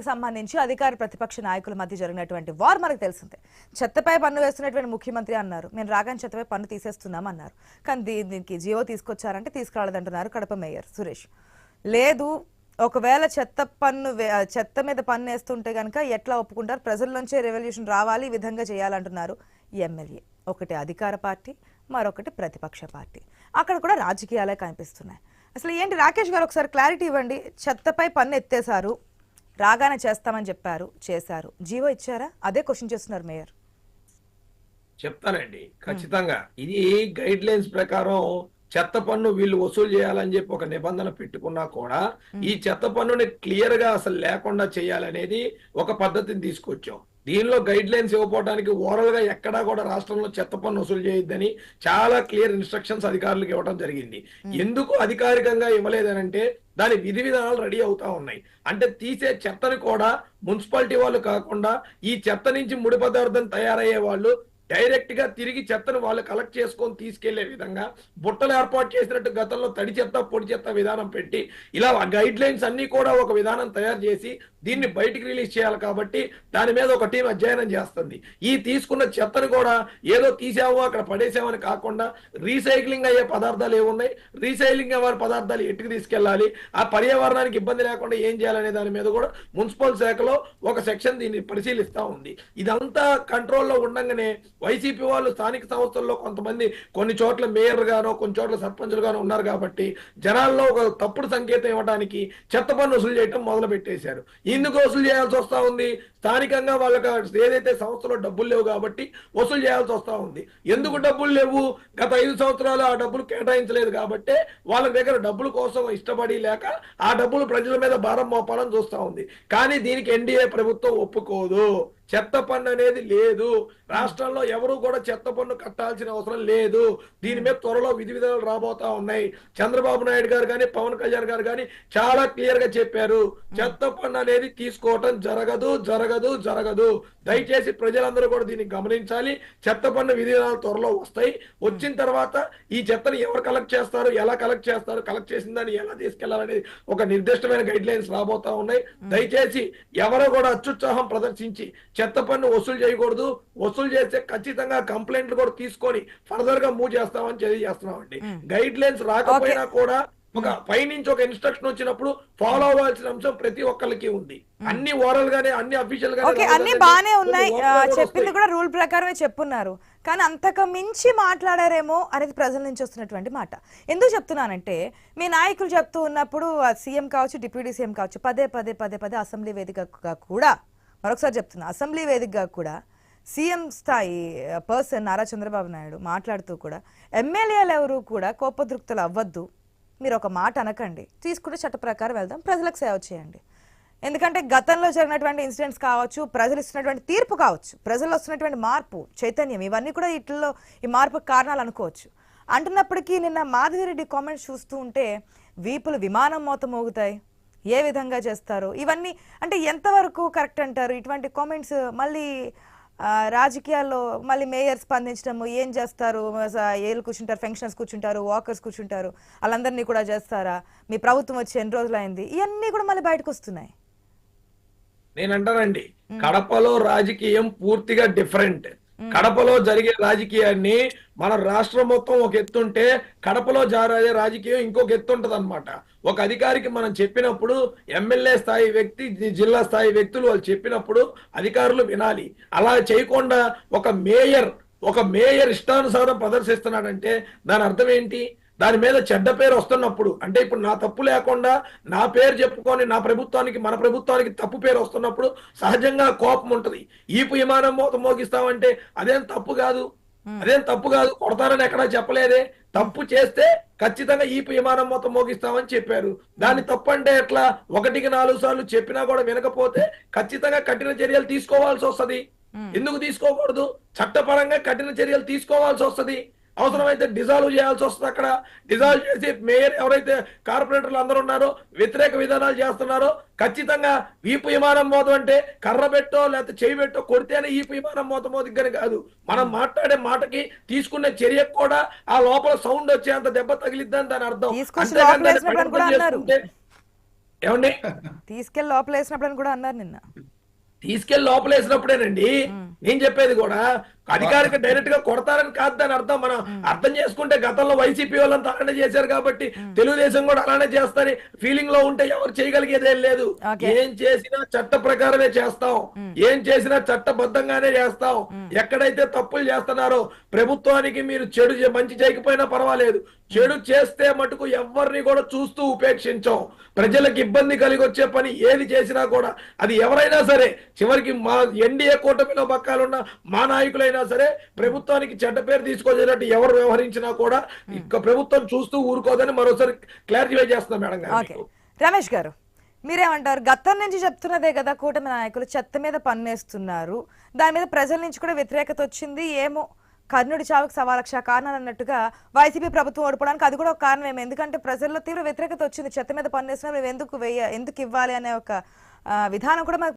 సంబంధించి అధికార ప్రతిపక్ష నాయకుల మధ్య జరిగినటువంటి వార్ మనకు తెలిసిందే. చెత్తపై పన్ను వేస్తున్నటువంటి ముఖ్యమంత్రి అన్నారు. మేము రాగానే చెత్తపై పన్ను తీసేస్తున్నాం అన్నారు. కానీ దీనికి జియో తీసుకొచ్చారంటే తీసుకురాలేదంటున్నారు కడప మేయర్ సురేష్. లేదు ఒకవేళ చెత్త పన్ను చెత్త మీద పన్ను వేస్తుంటే కనుక ఎట్లా ఒప్పుకుంటారు? ప్రజల నుంచే రెవల్యూషన్ రావాలి ఈ విధంగా చేయాలంటున్నారు ఎమ్మెల్యే. ఒకటి అధికార పార్టీ మరొకటి ప్రతిపక్ష పార్టీ. అక్కడ కూడా రాజకీయాలే కనిపిస్తున్నాయి. అసలు ఏంటి? రాకేష్ గారు ఒకసారి క్లారిటీ ఇవ్వండి. చెత్తపై పన్ను ఎత్తేసారు రాగానే చేస్తామని చెప్పారు చేశారు. జీవో ఇచ్చారా? అదే క్వశ్చన్ చేస్తున్నారు మేయర్. చెప్తానండి. ఖచ్చితంగా. ఇది గైడ్ లైన్స్ ప్రకారం చెత్త పన్ను వీళ్ళు వసూలు చేయాలని చెప్పి ఒక నిబంధన పెట్టుకున్నా కూడా ఈ చెత్త పన్నుని క్లియర్గా అసలు లేకుండా చేయాలనేది ఒక పద్ధతిని తీసుకొచ్చాం. దీనిలో గైడ్ లైన్స్ ఇవ్వకపోవడానికి ఓవరాల్గా ఎక్కడా కూడా రాష్ట్రంలో చెత్త పన్ను వసూలు చేయొద్దని చాలా క్లియర్ ఇన్స్ట్రక్షన్స్ అధికారులకు ఇవ్వడం జరిగింది. ఎందుకు అధికారికంగా ఇవ్వలేదనంటే దాని విధి విధానాలు రెడీ అవుతా ఉన్నాయి. అంటే తీసే చెత్తని కూడా మున్సిపాలిటీ వాళ్ళు కాకుండా ఈ చెత్త నుంచి ముడి పదార్థం తయారయ్యే వాళ్ళు డైరెక్ట్గా తిరిగి చెత్తను వాళ్ళు కలెక్ట్ చేసుకొని తీసుకెళ్ళే విధంగా బుట్టలు ఏర్పాటు చేసినట్టు గతంలో తడి చెత్త పొడి చెత్త విధానం పెట్టి ఇలా గైడ్ లైన్స్ అన్ని కూడా ఒక విధానం తయారు చేసి దీన్ని బయటికి రిలీజ్ చేయాలి కాబట్టి దాని మీద ఒక టీం అధ్యయనం చేస్తుంది. ఈ తీసుకున్న చెత్తను కూడా ఏదో తీసాము అక్కడ పడేసామని కాకుండా రీసైక్లింగ్ అయ్యే పదార్థాలు ఏమున్నాయి రీసైక్లింగ్ అయ్యే పదార్థాలు ఎట్టుకు తీసుకెళ్ళాలి? ఆ పర్యావరణానికి ఇబ్బంది లేకుండా ఏం చేయాలనే దాని మీద కూడా మున్సిపల్ శాఖలో ఒక సెక్షన్ దీన్ని పరిశీలిస్తా ఉంది. ఇదంతా కంట్రోల్లో ఉండగానే వైసీపీ వాళ్ళు స్థానిక సంస్థల్లో కొంతమంది కొన్ని చోట్ల మేయర్ గానో కొన్ని చోట్ల సర్పంచులు గానో ఉన్నారు కాబట్టి జనాల్లో ఒక తప్పుడు సంకేతం ఇవ్వడానికి చెత్త పన్ను వసూలు చేయడం మొదలు పెట్టేశారు ఎందుకు వసూలు చేయాల్సి వస్తా ఉంది. స్థానికంగా వాళ్ళకి ఏదైతే సంస్థలో డబ్బులు లేవు కాబట్టి వసూలు చేయాల్సి వస్తా ఉంది. ఎందుకు డబ్బులు లేవు? గత ఐదు సంవత్సరాలు ఆ డబ్బులు కేటాయించలేదు కాబట్టి వాళ్ళ దగ్గర డబ్బుల కోసం ఇష్టపడి లేక ఆ డబ్బులు ప్రజల మీద భారం మోపాలని చూస్తూ ఉంది. కానీ దీనికి ఎన్డీఏ ప్రభుత్వం ఒప్పుకోదు. చెత్త పన్ను అనేది లేదు. రాష్ట్రంలో ఎవరు కూడా చెత్త పన్ను కట్టాల్సిన అవసరం లేదు. దీని మీద త్వరలో విధి విధానాలు రాబోతా ఉన్నాయి. చంద్రబాబు నాయుడు గారు కానీ పవన్ కళ్యాణ్ గారు కానీ చాలా క్లియర్గా చెప్పారు. చెత్త పన్ను అనేది తీసుకోవటం జరగదు జరగదు జరగదు. దయచేసి ప్రజలందరూ కూడా దీన్ని గమనించాలి. చెత్త పన్ను విధి విధానాలు త్వరలో వస్తాయి. వచ్చిన తర్వాత ఈ చెత్తని ఎవరు కలెక్ట్ చేస్తారు? ఎలా కలెక్ట్ చేస్తారు? కలెక్ట్ చేసిన దాన్ని ఎలా తీసుకెళ్ళాలనేది ఒక నిర్దిష్టమైన గైడ్ లైన్స్ రాబోతా ఉన్నాయి. దయచేసి ఎవరు కూడా అత్యుత్సాహం ప్రదర్శించి చెత్త పన్ను వసూలు చేయకూడదు. వసూలు చేస్తే ఖచ్చితంగా కంప్లైంట్లు కూడా తీసుకొని ఫర్దర్గా మూవ్ చేస్తామని తెలియజేస్తున్నామండి గైడ్ లైన్స్ రాకపోయినా కూడా ఒక పైనుంచి ఒక ఇన్స్ట్రక్షన్ వచ్చినప్పుడు ఫాలో అవ్వాల్సిన అంశం ప్రతి ఒక్కరికి ఉంది. అన్ని ఓరల్ గానే అన్ని అఫీషియల్ ఓకే అన్ని బాగానే ఉన్నాయి. చెప్పింది కూడా రూల్ ప్రకారమే చెప్పున్నారు. కానీ అంతకు మించి మాట్లాడారేమో అనేది ప్రజల నుంచి వస్తున్నటువంటి మాట. ఎందుకు చెప్తున్నానంటే మీ నాయకులు చెప్తూ ఉన్నప్పుడు సీఎం కావచ్చు డిప్యూటీ సీఎం కావచ్చు పదే పదే పదే పదే అసెంబ్లీ వేదికగా కూడా మరొకసారి చెప్తున్నా. అసెంబ్లీ వేదికగా కూడా సీఎం స్థాయి పర్సన్ నారా చంద్రబాబు నాయుడు మాట్లాడుతూ కూడా ఎమ్మెల్యేలు ఎవరు కూడా కోపదృక్తులు అవ్వద్దు. మీరు ఒక మాట అనకండి. తీసుకుంటే చట్ట ప్రకారం వెళ్దాం ప్రజలకు సేవ చేయండి. ఎందుకంటే గతంలో జరిగినటువంటి ఇన్సిడెంట్స్ కావచ్చు ప్రజలు ఇస్తున్నటువంటి తీర్పు కావచ్చు ప్రజల్లో వస్తున్నటువంటి మార్పు చైతన్యం ఇవన్నీ కూడా వీటిల్లో ఈ మార్పుకు కారణాలు అనుకోవచ్చు. అంటున్నప్పటికీ నిన్న మాధవిరెడ్డి కామెంట్స్ చూస్తూ ఉంటే వీపులు విమానం మోత మోగుతాయి. ఏ విధంగా చేస్తారు? ఇవన్నీ అంటే ఎంతవరకు కరెక్ట్ అంటారు? ఇటువంటి కామెంట్స్ మళ్ళీ రాజకీయాల్లో మళ్ళీ మేయర్ స్పందించడము ఏం చేస్తారు? ఏళ్ళు కూర్చుంటారు ఫంక్షన్స్ కూర్చుంటారు వాకర్స్ కూర్చుంటారు వాళ్ళందరినీ కూడా చేస్తారా? మీ ప్రభుత్వం వచ్చి ఎన్ని రోజులు అయింది? ఇవన్నీ కూడా మళ్ళీ బయటకు వస్తున్నాయి. నేను అంటానండి కడపలో రాజకీయం పూర్తిగా డిఫరెంట్ కడపలో జరిగే రాజకీయాన్ని మన రాష్ట్రం మొత్తం ఒక ఎత్తుంటే కడపలో జారే రాజకీయం ఇంకొక ఎత్తుంటది అనమాట ఒక అధికారికి మనం చెప్పినప్పుడు ఎమ్మెల్యే స్థాయి వ్యక్తి జిల్లా స్థాయి వ్యక్తులు వాళ్ళు చెప్పినప్పుడు అధికారులు వినాలి. అలా చేయకుండా ఒక మేయర్ ఒక మేయర్ ఇష్టానుసారం ప్రదర్శిస్తున్నాడంటే దాని అర్థం ఏంటి? దాని మీద చెడ్డ పేరు వస్తున్నప్పుడు అంటే ఇప్పుడు నా తప్పు లేకుండా నా పేరు చెప్పుకొని నా ప్రభుత్వానికి మన ప్రభుత్వానికి తప్పు పేరు వస్తున్నప్పుడు సహజంగా కోపం ఉంటది. ఈపు విమానం మోత మోగిస్తామంటే అదేం తప్పు కాదు. అదేం తప్పు కాదు. కొడతారని ఎక్కడా చెప్పలేదే. తప్పు చేస్తే ఖచ్చితంగా ఈపు విమానం మొత్తం మోగిస్తామని చెప్పారు. దాన్ని తప్పు అంటే ఎట్లా? ఒకటికి నాలుగు సార్లు చెప్పినా కూడా వినకపోతే ఖచ్చితంగా కఠిన చర్యలు తీసుకోవాల్సి వస్తది. ఎందుకు తీసుకోకూడదు? చట్టపరంగా కఠిన చర్యలు తీసుకోవాల్సి వస్తది. అవసరమైతే డిజాల్వ్ చేయాల్సి వస్తుంది అక్కడ. డిజాల్వ్ చేసి మేయర్ ఎవరైతే కార్పొరేటర్లు అందరూ ఉన్నారో వ్యతిరేక విధానాలు చేస్తున్నారో ఖచ్చితంగా వీపు విమానం మోతం అంటే కర్ర పెట్టో లేకపోతే చేయి పెట్టో కొడితేనే ఈపు విమానం మోత మోదిగ్గని కాదు. మనం మాట్లాడే మాటకి తీసుకునే చర్యకు కూడా ఆ లోపల సౌండ్ వచ్చేంత దెబ్బ తగిలిద్దని దాని అర్థం. లోపల ఏమండి? తీసుకెళ్ళి లోపల వేసినప్పుడు అని కూడా అన్నారు నిన్న. తీసుకెళ్ళి లోపలేసినప్పుడేనండి నేను చెప్పేది కూడా అధికారిక డైరెక్ట్గా కొడతారని కాదు దాని అర్థం. మనం అర్థం చేసుకుంటే గతంలో వైసీపీ వాళ్ళంతా అలానే చేశారు కాబట్టి తెలుగుదేశం కూడా అలానే చేస్తారని ఫీలింగ్లో ఉంటే ఎవరు చేయగలిగేది లేదు. ఏం చేసినా చట్ట ప్రకారమే చేస్తాం. ఏం చేసినా చట్టబద్ధంగానే చేస్తాం. ఎక్కడైతే తప్పులు చేస్తున్నారో ప్రభుత్వానికి మీరు చెడు మంచి చేయకపోయినా పర్వాలేదు. చెడు చేస్తే మటుకు ఎవరిని కూడా చూస్తూ ఉపేక్షించాం. ప్రజలకు ఇబ్బంది కలిగి వచ్చే పని ఏది చేసినా కూడా అది ఎవరైనా సరే చివరికి మా ఎన్డీఏ కూటమిలో బక్కాలున్న మా నాయకులైనా సరే ప్రభుత్వానికి చెడ్డ పేరు తీసుకొచ్చేటట్టు ఎవరు వ్యవహరించినా కూడా ఇక ప్రభుత్వం చూస్తూ ఊరుకోదని మరోసారి క్లారిఫై చేస్తున్నాం మేడం గారు. రమేష్ గారు మీరేమంటారు? గతం నుంచి చెప్తున్నదే కదా కూటమి నాయకులు చెత్త మీద పన్నేస్తున్నారు. దాని మీద ప్రజల నుంచి కూడా వ్యతిరేకత వచ్చింది. ఏమో కర్ణుడి చావుకు సవా లక్ష కారణాలు అన్నట్టుగా వైసీపీ ప్రభుత్వం ఓడిపోవడానికి అది కూడా ఒక కారణం ఎందుకంటే ప్రజల్లో తీవ్ర వ్యతిరేకత వచ్చింది. చెత్త మీద పన్నేస్తున్నారు. ఎందుకు వెయ్య ఎందుకు ఇవ్వాలి అనే ఒక విధానం కూడా